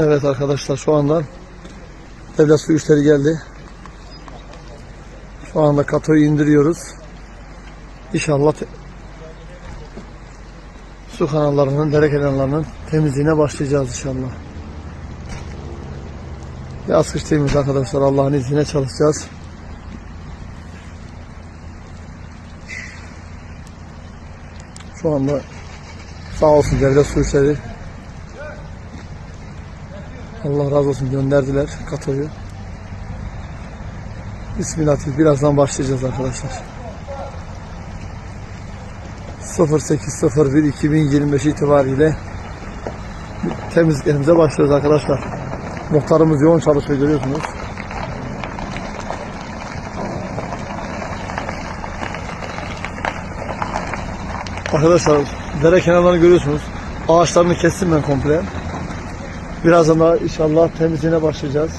Evet arkadaşlar şu anda devlet su işleri geldi. Şu anda katoyu indiriyoruz. İnşallah su kanallarının, dere kenarlarının temizliğine başlayacağız inşallah. Yaz kış temiz arkadaşlar Allah'ın izniyle çalışacağız. Şu anda sağ olsun devlet su işleri Allah razı olsun gönderdiler katoyu. Bismillah birazdan başlayacağız arkadaşlar. 08.01.2025 itibariyle temizliklerimize başlıyoruz arkadaşlar. Muhtarımız yoğun çalışıyor görüyorsunuz. Arkadaşlar dere kenarlarını görüyorsunuz. Ağaçlarını kestim ben komple. Birazdan daha inşallah temizliğine başlayacağız.